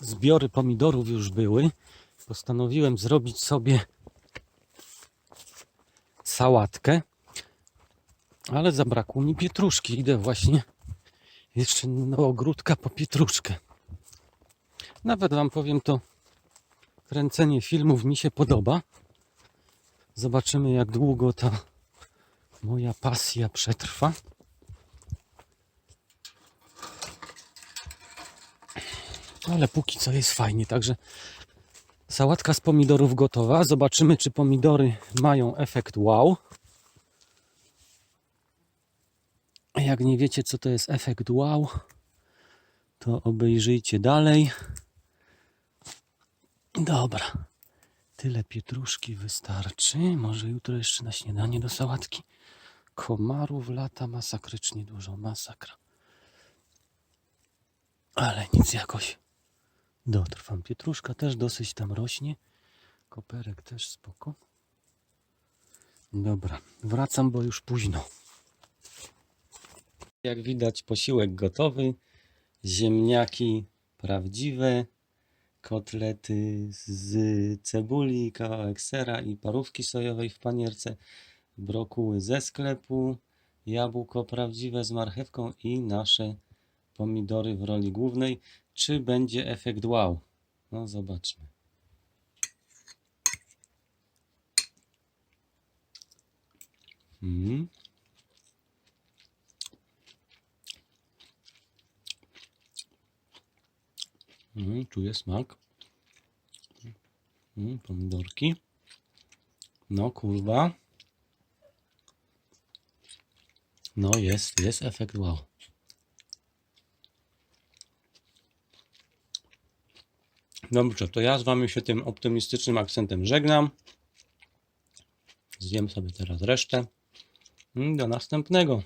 zbiory pomidorów już były. Postanowiłem zrobić sobie sałatkę, ale zabrakło mi pietruszki. Idę właśnie jeszcze do ogródka po pietruszkę. Nawet Wam powiem to, kręcenie filmów mi się podoba. Zobaczymy, jak długo ta moja pasja przetrwa. Ale póki co jest fajnie, także sałatka z pomidorów gotowa. Zobaczymy, czy pomidory mają efekt wow. Jak nie wiecie, co to jest efekt wow, to obejrzyjcie dalej. Dobra. Tyle pietruszki wystarczy. Może jutro jeszcze na śniadanie do sałatki. Komarów lata masakrycznie dużo. Masakra. Ale nic jakoś dotrwam. Pietruszka też dosyć tam rośnie. Koperek też spoko. Dobra, wracam, bo już późno. Jak widać, posiłek gotowy. Ziemniaki prawdziwe. Kotlety z cebuli, kawałek sera i parówki sojowej w panierce. Brokuły ze sklepu. Jabłko prawdziwe z marchewką i nasze pomidory w roli głównej. Czy będzie efekt wow? No zobaczmy. Mm. Mm, czuję smak. Mm, pomidorki. No kurwa. No jest, jest efekt wow. Dobrze, to ja z Wami się tym optymistycznym akcentem żegnam. Zjem sobie teraz resztę. Do następnego.